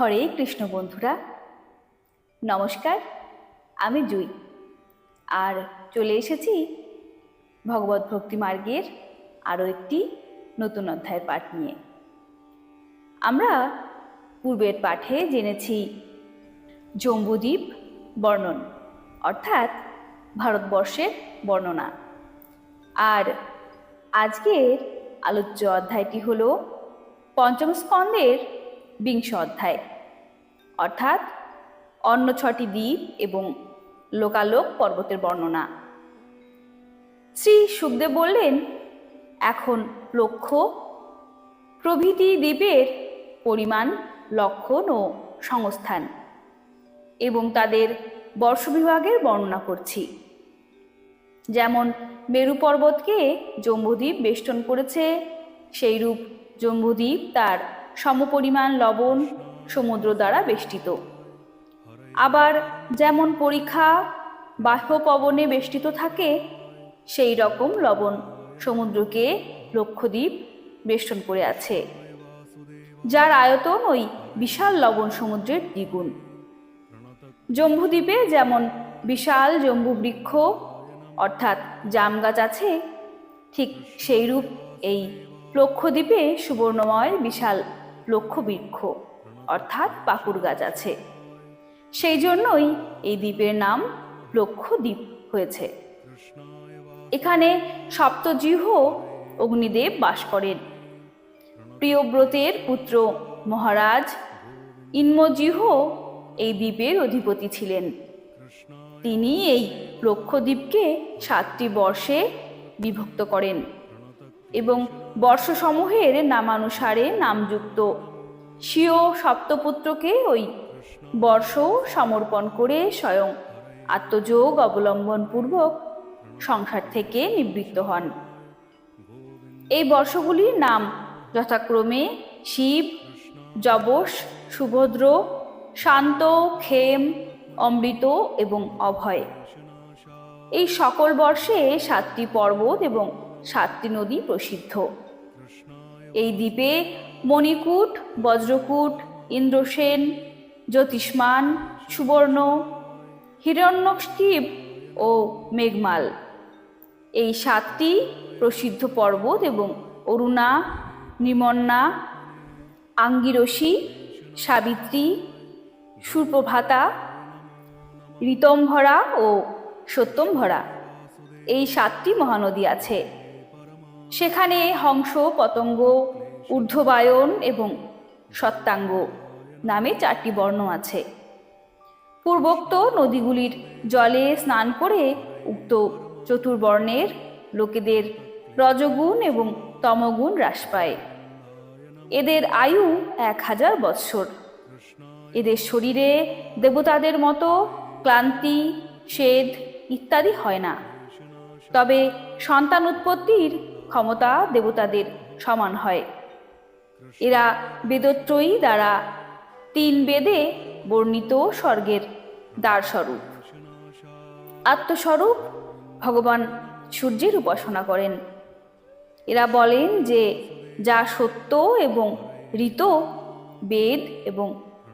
হরে কৃষ্ণ বন্ধুরা। নমস্কার, আমি জুই। আর চলে এসেছি ভগবত ভক্তি মার্গের আরও একটি নতুন অধ্যায়ের পাঠ নিয়ে। আমরা পূর্বের পাঠে জেনেছি জম্বুদ্বীপ বর্ণন, অর্থাৎ ভারতবর্ষের বর্ণনা। আর আজকের আলোচ্য অধ্যায়টি হল পঞ্চম স্কন্দের বিংশ অধ্যায়। অর্থাৎ অন্য ছটি দ্বীপ এবং লোকালোক পর্বতের বর্ণনা। শ্রী সুখদেব বললেন, এখন লক্ষ্য, প্রভৃতি দ্বীপের পরিমাণ, লক্ষণ ও সংস্থান এবং তাদের বর্ষবিভাগের বর্ণনা করছি। যেমন মেরু পর্বতকে জম্বুদ্বীপ বেষ্টন করেছে, সেইরূপ জম্বুদ্বীপ তার সমপরিমাণ লবণ সমুদ্র দ্বারা বেষ্টিত। আবার যেমন পরীক্ষা বাহ্য পবনে বেষ্টিত থাকে, সেই রকম লবণ সমুদ্রকে লক্ষদ্বীপ বেষ্টন করে আছে, যার আয়তন ওই বিশাল লবণ সমুদ্রের দ্বিগুণ। জম্বুদ্বীপে যেমন বিশাল জম্বু বৃক্ষ অর্থাৎ জাম গাছ আছে, ঠিক সেইরূপ এই লক্ষদ্বীপে সুবর্ণময় বিশাল লক্ষবৃক্ষ অর্থাৎ পাকুর গাছ আছে। সেই জন্যই এই দ্বীপের নাম লক্ষদ্বীপ হয়েছে। এখানে সপ্তজিহ অগ্নিদেব বাস করেন। প্রিয়ব্রতের পুত্র মহারাজ ইন্মজিহ এই দ্বীপের অধিপতি ছিলেন। তিনি এই লক্ষদ্বীপকে সাতটি বর্ষে বিভক্ত করেন। এবং বর্ষসমূহের নামানুসারে নামযুক্ত। স্বীয় সপ্তপুত্রকে ওই বর্ষ সমর্পণ করে স্বয়ং আত্মযোগ অবলম্বনপূর্বক সংসার থেকে নিবৃত্ত হন। এই বর্ষগুলির নাম যথাক্রমে শিব যবস সুভদ্র, শান্ত, ক্ষেম, অমৃত এবং অভয়। এই সকল বর্ষে সাতটি পর্বত এবং সাতটি নদী প্রসিদ্ধ। এই দ্বীপে মণিকূট, বজ্রকূট, ইন্দ্রসেন, জ্যোতিষ্মান, সুবর্ণ হিরণ্যষ্টিব ও মেঘমাল। এই সাতটি প্রসিদ্ধ পর্বত এবং অরুণা, নিমন্না, আঙ্গিরসী, সাবিত্রী, সুপ্রভাতা, ঋতম্ভরা ও সত্যম্ভরা। এই সাতটি মহানদী আছে। সেখানে হংস, পতঙ্গ, ঊর্ধ্ববায়ন এবং সত্তাঙ্গ নামে চারটি বর্ণ আছে। পূর্বোক্ত নদীগুলির জলে স্নান করে উক্ত চতুর্বর্ণের লোকেদের রজগুণ এবং তমগুণ হ্রাস পায়। এদের আয়ু এক হাজার বৎসর। এদের শরীরে দেবতাদের মতো ক্লান্তি শেদ ইত্যাদি হয় না। তবে সন্তান উৎপত্তির ক্ষমতা দেবতাদের সমান হয়। এরা বেদত্রয়ী দ্বারা তিন বেদে বর্ণিত স্বর্গের দ্বারস্বরূপ। আত্মস্বরূপ ভগবান সূর্যের উপাসনা করেন। এরা বলেন যে যা সত্য এবং ঋত, বেদ এবং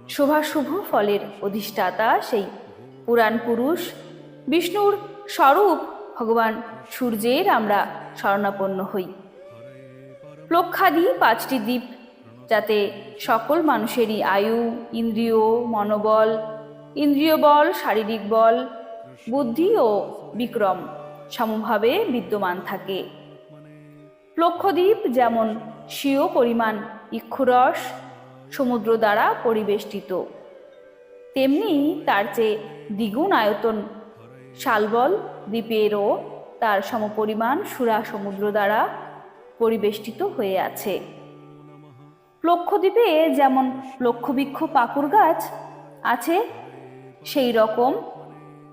শোভাশুভ ফলের অধিষ্ঠাতা সেই পুরাণ পুরুষ। বিষ্ণুর স্বরূপ ভগবান সূর্যের আমরা শরণাপন্ন হই। লক্ষাদি পাঁচটি দ্বীপ, যাতে সকল মানুষেরই আয়ু, ইন্দ্রিয়, মনোবল ইন্দ্রিয় বল শারীরিক বল, বুদ্ধি ও বিক্রম সমভাবে বিদ্যমান থাকে। লক্ষদ্বীপ যেমন স্বীয় পরিমাণ ইক্ষুরস সমুদ্র দ্বারা পরিবেষ্টিত, তেমনি তার চেয়ে দ্বিগুণ আয়তন শালবল দ্বীপেরও তার সমপরিমাণ সুরা সমুদ্র দ্বারা পরিবেষ্টিত হয়ে আছে। লক্ষদ্বীপে যেমন লক্ষবৃক্ষ পাকুর গাছ আছে, সেই রকম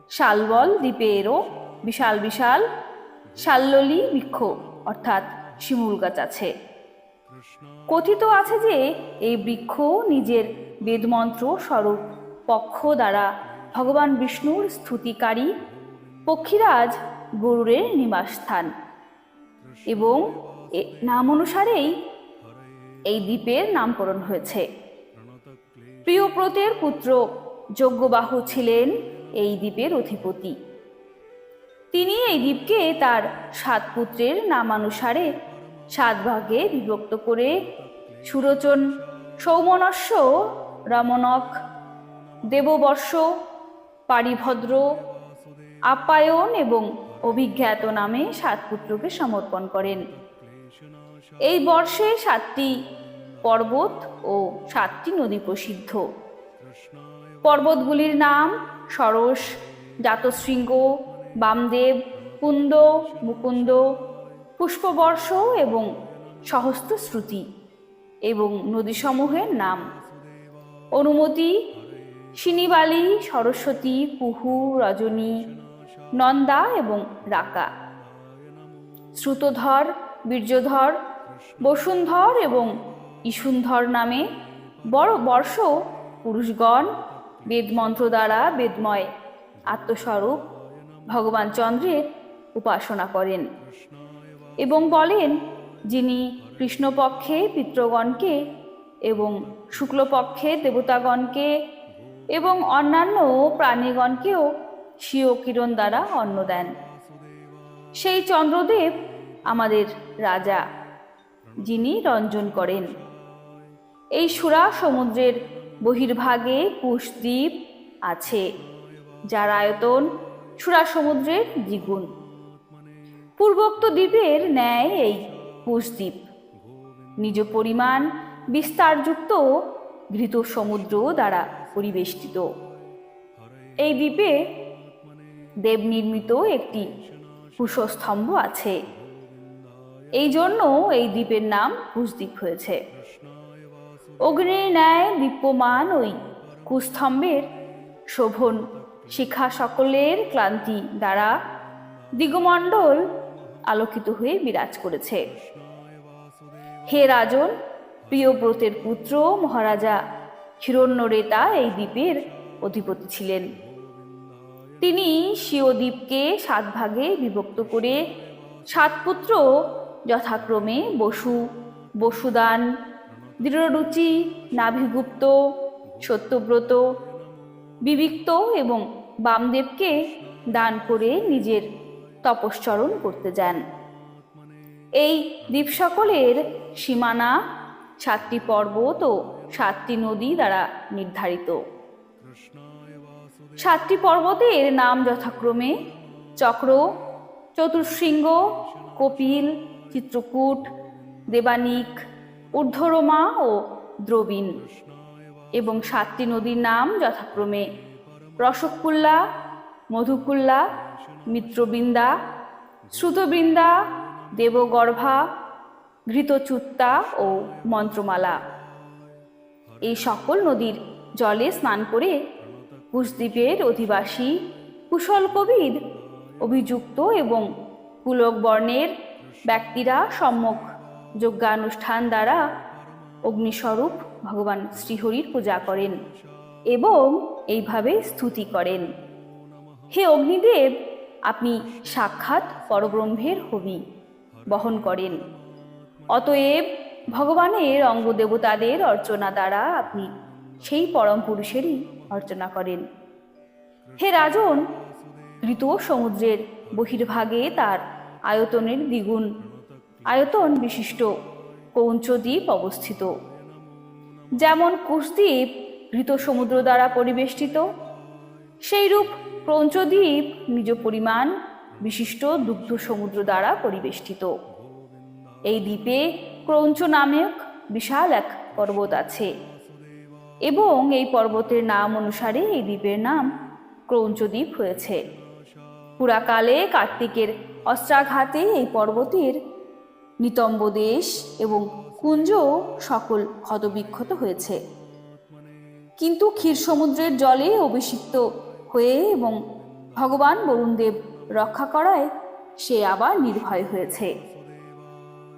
শালবল দ্বীপেরও বিশাল বিশাল শাল্ললি বৃক্ষ, অর্থাৎ শিমুল গাছ আছে। কথিত আছে যে, এই বৃক্ষ নিজের বেদমন্ত্র স্বরূপ পক্ষ দ্বারা ভগবান বিষ্ণুর স্তুতিকারী পক্ষীরাজ গরুরের নিবাসস্থান। এবং নাম অনুসারেই এই দ্বীপের নামকরণ হয়েছে। প্রিয়ব্রতের পুত্র যজ্ঞবাহু ছিলেন এই দ্বীপের অধিপতি। তিনি এই দ্বীপকে তার সাত পুত্রের নামানুসারে সাত ভাগে বিভক্ত করে সুরোচন, সৌমনস্য রমণক দেববর্ষ, পারিভদ্র আপ্যায়ন এবং অভিজ্ঞাত নামে সাত পুত্রকে সমর্পণ করেন। এই বর্ষে সাতটি পর্বত ও সাতটি নদী প্রসিদ্ধ। পর্বতগুলির নাম সরস, জাতশৃঙ্গ, বামদেব, কুন্দ, মুকুন্দ, পুষ্পবর্ষ এবং সহস্র শ্রুতি এবং নদীসমূহের নাম। অনুমতি, শিনিবালি, সরস্বতী কুহু রজনী নন্দা এবং রাকা। শ্রুতধর, বীর্যধর, বসুন্ধর এবং ইসুন্ধর নামে বড় বর্ষ পুরুষগণ বেদমন্ত্র দ্বারা বেদময়, আত্মস্বরূপ ভগবান চন্দ্রের উপাসনা করেন এবং বলেন, যিনি কৃষ্ণপক্ষে পিতৃগণকে এবং শুক্লপক্ষে দেবতাগণকে এবং অন্যান্য প্রাণীগণকেও স্বীয় কিরণ দ্বারা অন্ন দেন। সেই চন্দ্রদেব আমাদের রাজা, যিনি রঞ্জন করেন। এই সুরা সমুদ্রের বহির্ভাগে কুশদ্বীপ আছে, যার আয়তন সুরা সমুদ্রের দ্বিগুণ। পূর্বোক্ত দ্বীপের ন্যায় এই কুশদ্বীপ। নিজ পরিমাণ বিস্তারযুক্ত ঘৃত সমুদ্র দ্বারা পরিবেষ্টিত। এই দ্বীপে দেব নির্মিত একটি কুশস্তম্ভ আছে। এই জন্য এই দ্বীপের নাম কুশদ্বীপ হয়েছে। অগ্নির ন্যায় দীপ্যমান ওই কুস্তম্ভের শোভন শিখা সকলের ক্লান্তি দ্বারা দিগমণ্ডল আলোকিত হয়ে বিরাজ করেছে। হে রাজন প্রিয়ব্রতের পুত্র, মহারাজা হিরণ্যরেতা এই দ্বীপের অধিপতি ছিলেন। তিনি স্বীয় দ্বীপকে সাত ভাগে বিভক্ত করে সাত পুত্র যথাক্রমে বসু, বসুদান, দৃঢ়রুচি, নাভিগুপ্ত, সত্যব্রত, বিবিক্ত এবং বামদেবকে দান করে নিজের তপশ্চরণ করতে যান। এই দ্বীপ সকলের সীমানা সাতটি পর্বত ও সাতটি নদী দ্বারা নির্ধারিত। সাতটি পর্বতের নাম যথাক্রমে চক্র, চতুর্শৃঙ্গ, কপিল, চিত্রকূট, দেবানিক, ঊর্ধ্বরমা ও দ্রবীণ এবং সাতটি নদীর নাম যথাক্রমে রসকুল্লা, মধুকুল্লা, মিত্রবৃন্দা, শ্রুতবৃন্দা, দেবগর্ভা, ঘৃতচুত্তা ও মন্ত্রমালা। এই সকল নদীর জলে স্নান করে কুশদ্বীপের অধিবাসী, কুশল কবির, অভিযুক্ত এবং কুলক বর্ণের ব্যক্তিরা সম্যক যজ্ঞানুষ্ঠান দ্বারা অগ্নিস্বরূপ ভগবান শ্রীহরির পূজা করেন এবং এইভাবে স্তুতি করেন। হে অগ্নিদেব, আপনি সাক্ষাৎ পরব্রহ্মের হবি বহন করেন। অতএব ভগবানের অঙ্গদেবতাদের অর্চনা দ্বারা আপনি সেই পরম পুরুষেরই অর্চনা করেন। হে রাজন, ঋতু সমুদ্রের বহির্ভাগে তার আয়তনের দ্বিগুণ। আয়তন বিশিষ্ট কৌঞ্চদ্বীপ অবস্থিত। যেমন কুশদ্বীপ ঘৃত সমুদ্র দ্বারা পরিবেষ্টিত, সেইরূপ ক্রৌঞ্চদ্বীপ নিজ পরিমাণ বিশিষ্ট দুগ্ধ সমুদ্র দ্বারা পরিবেষ্টিত। এই দ্বীপে ক্রৌঞ্চ নামক বিশাল এক পর্বত আছে। এবং এই পর্বতের নাম অনুসারে এই দ্বীপের নাম ক্রৌঞ্চদ্বীপ হয়েছে। পুরাকালে কার্তিকের অস্ত্রাঘাতে এই পর্বতের নিতম্ব দেশ এবং কুঞ্জ সকল ক্ষতবিক্ষত হয়েছে। কিন্তু ক্ষীর সমুদ্রের জলে অভিষিক্ত হয়ে এবং ভগবান বরুণদেব রক্ষা করায় সে আবার নির্ভয় হয়েছে।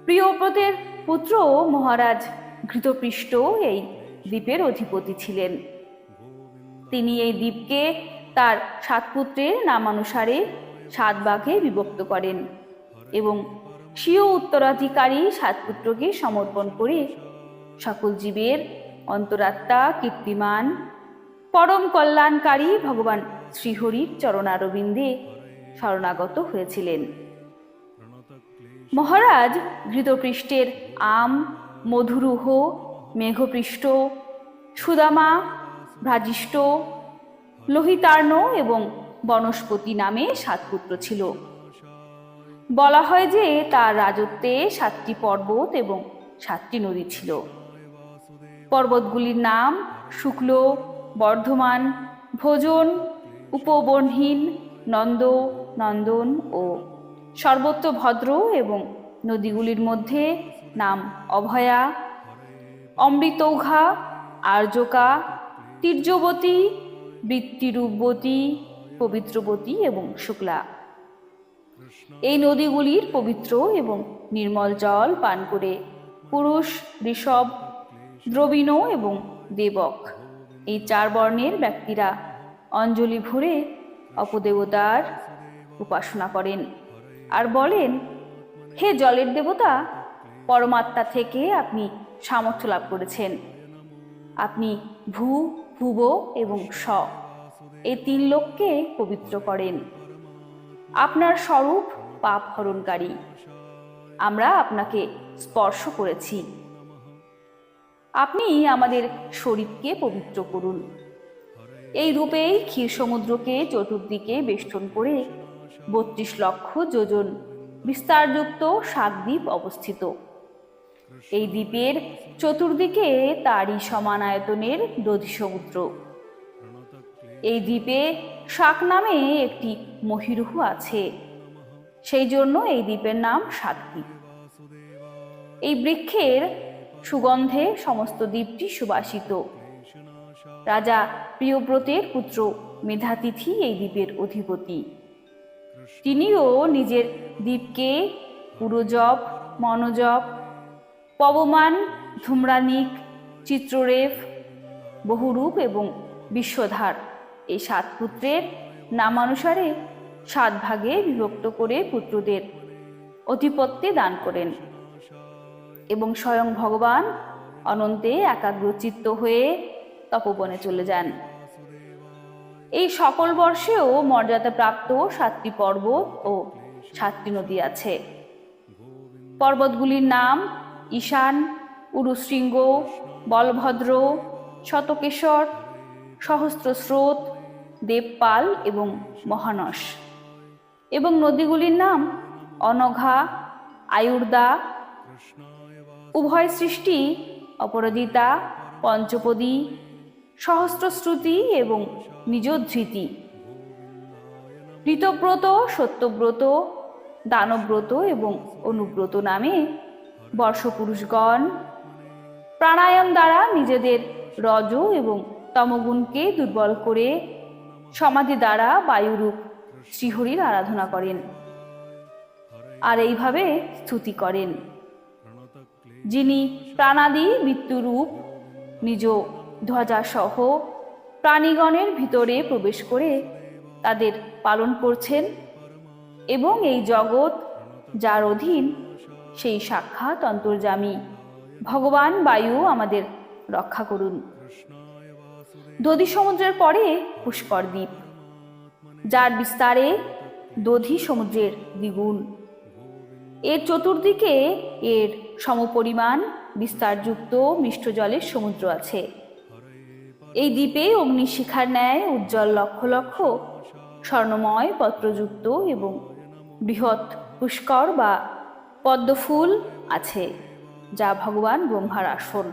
প্রিয়ব্রতের পুত্র মহারাজ ঘৃতপৃষ্ঠ এই দ্বীপের অধিপতি ছিলেন। তিনি এই দ্বীপকে তার সাত পুত্রের নামানুসারে সাত ভাগে বিভক্ত করেন এবং স্বীয় উত্তরাধিকারী সাত পুত্রকে সমর্পণ করে সকল জীবের অন্তরাত্মা, কীর্তিমান, পরম কল্যাণকারী ভগবান শ্রীহরির চরণারবিন্দে শরণাগত হয়েছিলেন। মহারাজ ঘৃতপৃষ্ঠের আম মধুরুহ মেঘপৃষ্ঠ সুদামা, ভ্রাজিষ্ঠ, লোহিতার্ণ এবং বনস্পতি নামে সাত পুত্র ছিল। বলা হয় যে তার রাজত্বে সাতটি পর্বত এবং সাতটি নদী ছিল। পর্বতগুলির নাম শুক্ল, বর্ধমান, ভোজন, উপবনহীন, নন্দ, নন্দন ও সর্বত্র ভদ্র এবং নদীগুলির মধ্যে নাম অভয়া অমৃতৌঘা, আর্যকা, তীর্যবতী, বৃত্তিরূপবতী, পবিত্রবতী এবং শুক্লা। এই নদীগুলির পবিত্র এবং নির্মল জল পান করে পুরুষ, ঋষভ, দ্রবীণ এবং দেবক। এই চার বর্ণের ব্যক্তিরা অঞ্জলি ভরে অপদেবতার উপাসনা করেন আর বলেন, হে জলের দেবতা, পরমাত্মা থেকে আপনি সামর্থ্য লাভ করেছেন। আপনি ভূ, ভুব এবং স এই তিন লোককে পবিত্র করেন। আপনার স্বরূপ পাপ হরণকারী। আমরা আপনাকে স্পর্শ করেছি। আপনি আমাদের শরীরকে পবিত্র করুন। এই রূপেই ক্ষীর সমুদ্রকে চতুর্দিকে বেষ্টন করে বত্রিশ লক্ষ যোজন বিস্তারযুক্ত সাত দ্বীপ অবস্থিত। এই দ্বীপের চতুর্দিকে তারই সমান আয়তনের দধি সমুদ্র এই দ্বীপে শাক নামে একটি মহিরুহ আছে। সেই জন্য এই দ্বীপের নাম শাকদ্বীপ এই বৃক্ষের সুগন্ধে সমস্ত দ্বীপটি সুবাসিত। রাজা প্রিয়ব্রতের পুত্র মেধাতিথি এই দ্বীপের অধিপতি। তিনিও নিজের দ্বীপকে পুরজপ, মনোজপ পবমান, ধূম্রানিক, চিত্ররেফ, বহুরূপ এবং বিশ্বধার। এই সাত পুত্রের নামানুসারে সাত ভাগে বিভক্ত করে পুত্রদের অধিপত্যে দান করেন এবং স্বয়ং ভগবান অনন্তে একাগ্রচিত্ত হয়ে তপবনে চলে যান। এই সকল বর্ষেও মর্যাদাপ্রাপ্ত সাতটি পর্বত ও সাতটি নদী আছে। পর্বতগুলির নাম ঈশান, উরুশৃঙ্গ, বলভদ্র, শতকেশর সহস্রস্রোত দেবপাল এবং মহানস। এবং নদীগুলির নাম অনঘা, আয়ুর্দা, উভয় সৃষ্টি অপরাজিতা, পঞ্চপদী সহস্রশ্রুতি এবং নিজধৃতি ঋতব্রত, সত্যব্রত, দানব্রত এবং অনুব্রত নামে বর্ষপুরুষগণ, প্রাণায়াম দ্বারা নিজেদের রজ এবং তমগুণকে দুর্বল করে সমাধি দ্বারা বায়ুরূপ শ্রীহরির আরাধনা করেন। আর এইভাবে স্তুতি করেন। যিনি প্রাণাদি মৃত্যুরূপ নিজ ধ্বজাসহ প্রাণীগণের ভিতরে প্রবেশ করে তাদের পালন করছেন এবং এই জগৎ যার অধীন সেই সাক্ষাৎ অন্তর্জামী ভগবান বায়ু আমাদের রক্ষা করুন। দধি সমুদ্রের পরে পুষ্কর দ্বীপ, যার বিস্তারে দধি সমুদ্রের দ্বিগুণ। এর চতুর্দিকে এর সমপরিমাণ বিস্তারযুক্ত মিষ্ট জলের সমুদ্র আছে। এই দ্বীপে অগ্নিশিখার ন্যায় উজ্জ্বল লক্ষ লক্ষ স্বর্ণময় পত্রযুক্ত এবং বৃহৎ পুষ্কর বা পদ্মফুল আছে যা ভগবান ব্রহ্মার আসন।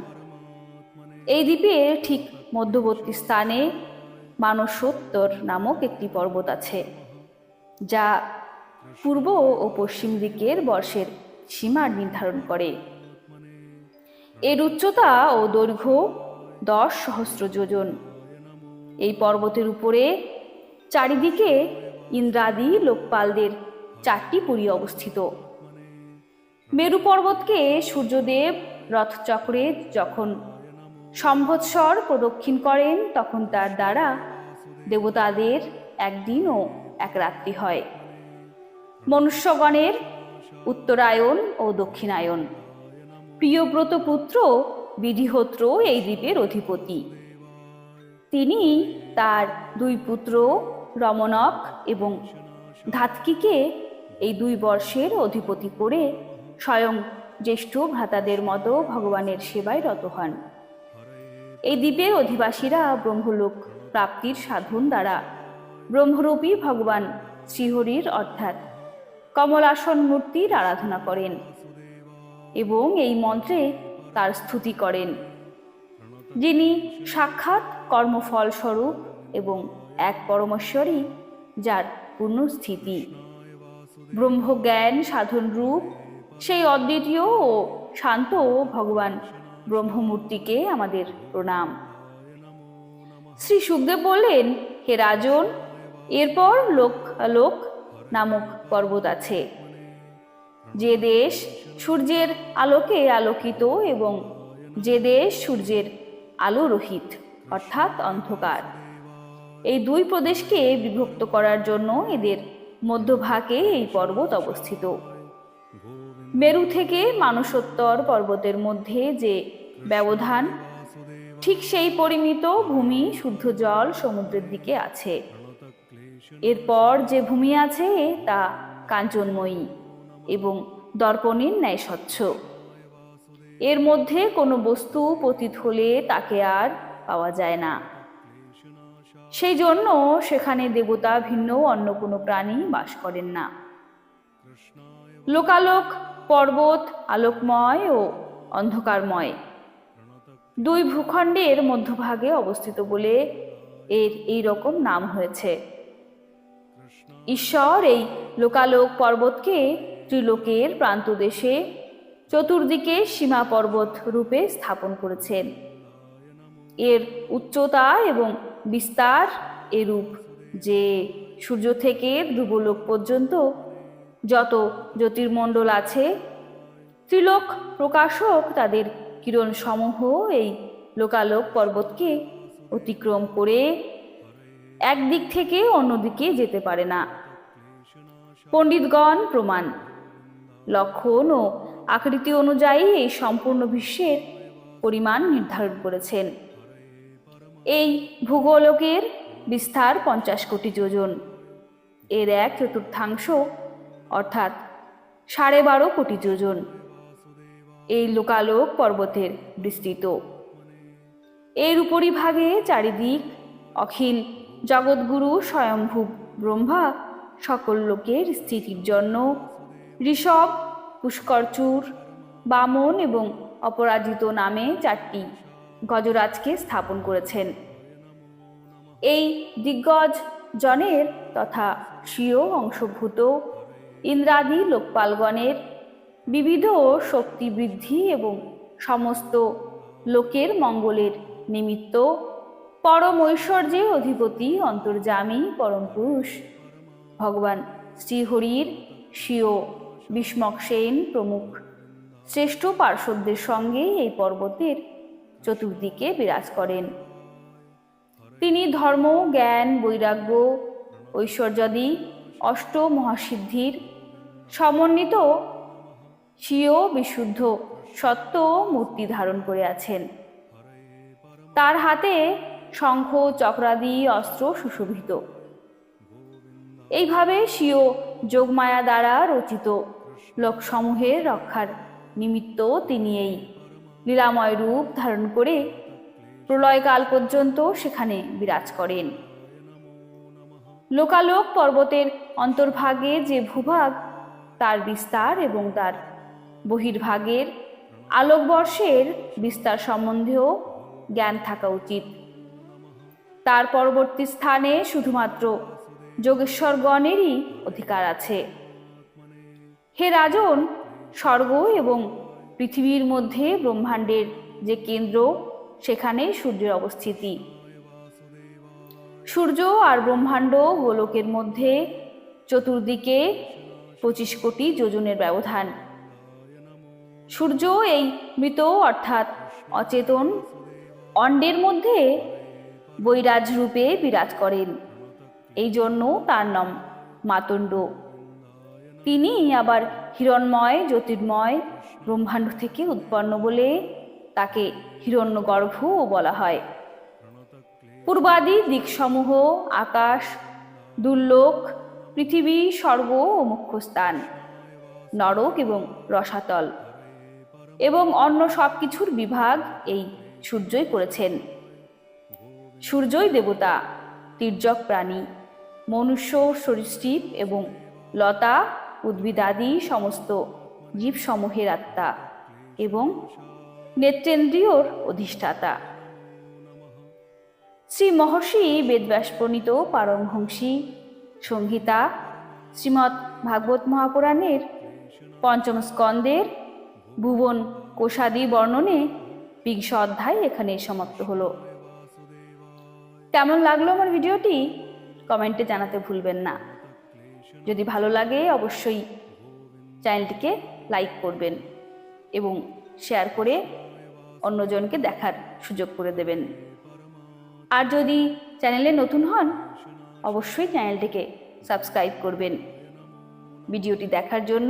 এই দ্বীপের ঠিক মধ্যবর্তী স্থানে মানসোত্তর নামক একটি পর্বত আছে, যা পূর্ব ও পশ্চিম দিকের বর্ষের সীমা নির্ধারণ করে। এর উচ্চতা ও দৈর্ঘ্য দশ সহস্র যোজন। এই পর্বতের উপরে চারিদিকে ইন্দ্রাদি লোকপালদের চারটি পুরী অবস্থিত। মেরু পর্বতকে সূর্যদেব রথচক্রে যখন সম্বৎসর প্রদক্ষিণ করেন, তখন তার দ্বারা দেবতাদের একদিন ও এক রাত্রি হয়। মনুষ্যগণের উত্তরায়ণ ও দক্ষিণায়ন প্রিয়ব্রত পুত্র বিধিহোত্র এই দ্বীপের অধিপতি। তিনি তার দুই পুত্র রমণক এবং ধাতকিকে এই দুই বর্ষের অধিপতি করে স্বয়ং জ্যেষ্ঠ ভ্রাতাদের মতো ভগবানের সেবায় রত হন। এই দ্বীপের অধিবাসীরা ব্রহ্মলোক প্রাপ্তির সাধন দ্বারা ব্রহ্মরূপী ভগবান শ্রীহরির অর্থাৎ কমলাসন মূর্তির আরাধনা করেন এবং এই মন্ত্রে তার স্তুতি করেন। যিনি সাক্ষাৎ কর্মফল স্বরূপ এবং এক পরমেশ্বরী যার পূর্ণ স্থিতি ব্রহ্মজ্ঞান সাধন রূপ সেই অদ্বিতীয় ও শান্ত ভগবান ব্রহ্মমূর্তিকে আমাদের প্রণাম। শ্রী সুখদেব বললেন, হে রাজন, এরপর লোক লোক নামক পর্বত আছে। যে দেশ সূর্যের আলোকে আলোকিত এবং যে দেশ সূর্যের আলো রহিত, অর্থাৎ অন্ধকার। এই দুই প্রদেশকে বিভক্ত করার জন্য এদের মধ্যভাগে এই পর্বত অবস্থিত। মেরু থেকে মানসোত্তর পর্বতের মধ্যে যে ব্যবধান, ঠিক সেই পরিমিত ভূমি শুদ্ধ জল সমুদ্রের দিকে আছে। এরপর যে ভূমি আছে, তা কাঞ্চনময়ী এবং দর্পণের ন্যায় স্বচ্ছ এর মধ্যে কোনো বস্তু পতিত হলে তাকে আর পাওয়া যায় না। সেই জন্য সেখানে দেবতা ভিন্ন অন্য কোনো প্রাণী বাস করেন না। লোকালোক পর্বত, আলোকময় ও অন্ধকারময়। দুই ভূখণ্ডের মধ্যভাগে অবস্থিত বলে এর এই রকম নাম হয়েছে। ঈশ্বর এই লোকালোক পর্বতকে ত্রিলোকের প্রান্তদেশে চতুর্দিকে সীমা পর্বত রূপে স্থাপন করেছেন। এর উচ্চতা এবং বিস্তার এরূপ যে সূর্য থেকে ধ্রুবলোক পর্যন্ত যত জ্যোতির্মণ্ডল আছে, ত্রিলোক প্রকাশক তাদের কিরণ সমূহ এই লোকালোক পর্বতকে অতিক্রম করে একদিক থেকে অন্যদিকে যেতে পারে না। পণ্ডিতগণ প্রমাণ, লক্ষণ ও আকৃতি অনুযায়ী এই সম্পূর্ণ বিশ্বের পরিমাণ নির্ধারণ করেছেন। এই ভূগোলকের বিস্তার পঞ্চাশ কোটি যোজন। এর এক চতুর্থাংশ অর্থাৎ সাড়ে বারো কোটি যোজন। এই লোকালোক পর্বতের বিস্তৃত। এর উপরিভাগে চারিদিক অখিল জগৎগুরু স্বয়ংভূ ব্রহ্মা সকল লোকের স্থিতির জন্য ঋষভ পুষ্করচূর বামন এবং অপরাজিত নামে চারটি গজরাজকে স্থাপন করেছেন। এই দিগ্গজ জনের তথা স্বীয় অংশভূত ইন্দ্রাদি লোকপালগণের বিবিধ শক্তি বৃদ্ধি এবং সমস্ত লোকের মঙ্গলের নিমিত্ত পরম ঐশ্বর্যে অধিপতি অন্তর্যামী পরম পুরুষ। ভগবান শ্রীহরির স্বীয় বিস্মক সেন প্রমুখ শ্রেষ্ঠ পার্শ্বদের সঙ্গে এই পর্বতের চতুর্দিকে বিরাজ করেন। তিনি ধর্ম, জ্ঞান, বৈরাগ্য, ঐশ্বর্যাদি অষ্ট মহাসিদ্ধির সমন্বিত, স্বীয়, বিশুদ্ধ, সত্য মূর্তি ধারণ করে আছেন। তার হাতে শঙ্খ, চক্রাদি, অস্ত্র সুশোভিত। এইভাবে স্বীয় যোগমায়া দ্বারা রচিত লোকসমূহের রক্ষার নিমিত্ত তিনি এই লীলাময় রূপ ধারণ করে প্রলয়কাল পর্যন্ত সেখানে বিরাজ করেন। লোকালোক পর্বতের অন্তর্ভাগে যে ভূভাগ তার বিস্তার এবং তার বহির্ভাগের আলোকবর্ষের বিস্তার সম্বন্ধেও জ্ঞান থাকা উচিত। তার পরবর্তী স্থানে শুধুমাত্র যোগেশ্বরগণেরই অধিকার আছে। হে রাজন, স্বর্গ এবং পৃথিবীর মধ্যে ব্রহ্মাণ্ডের যে কেন্দ্র, সেখানে সূর্যের অবস্থিতি। সূর্য আর ব্রহ্মাণ্ড গোলকের মধ্যে চতুর্দিকে পঁচিশ কোটি যোজনের ব্যবধান। সূর্য এই মৃত অর্থাৎ অচেতন অণ্ডের মধ্যে বৈরাজ রূপে বিরাজ করেন। এই জন্য তার নাম মাতণ্ড তিনি আবার হিরণময়, জ্যোতির্ময়, ব্রহ্মাণ্ড থেকে উৎপন্ন বলে তাকে হিরণ্যগর্ভও বলা হয়। পূর্বাদি দিকসমূহ আকাশ, দুর্লোক পৃথিবী স্বর্গ ও মুখ্যস্থান, নরক এবং রসাতল। এবং অন্য সব কিছুর বিভাগ এই সূর্যই করেছেন। সূর্যই দেবতা, তির্যক প্রাণী, মনুষ্য, সরীসৃপ এবং লতা উদ্ভিদাদি সমস্ত জীবসমূহের আত্মা এবং নেত্রেন্দ্রিয়র অধিষ্ঠাতা। শ্রী মহর্ষি বেদব্যাস প্রণীত পারমহংসী সংহিতা শ্রীমৎ ভাগবত মহাপুরাণের পঞ্চম স্কন্দের ভুবন কোষাদি বর্ণনে বিংশ অধ্যায় এখানে সমাপ্ত হলো। কেমন লাগল আমার ভিডিওটি? কমেন্টে জানাতে ভুলবেন না। যদি ভালো লাগে, অবশ্যই চ্যানেলটিকে লাইক করবেন এবং শেয়ার করে অন্যজনকে দেখার সুযোগ করে দেবেন। আর যদি চ্যানেলে নতুন হন অবশ্যই চ্যানেলটিকে সাবস্ক্রাইব করবেন। ভিডিওটি দেখার জন্য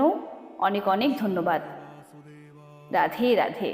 অনেক অনেক ধন্যবাদ। রাধে রাধে।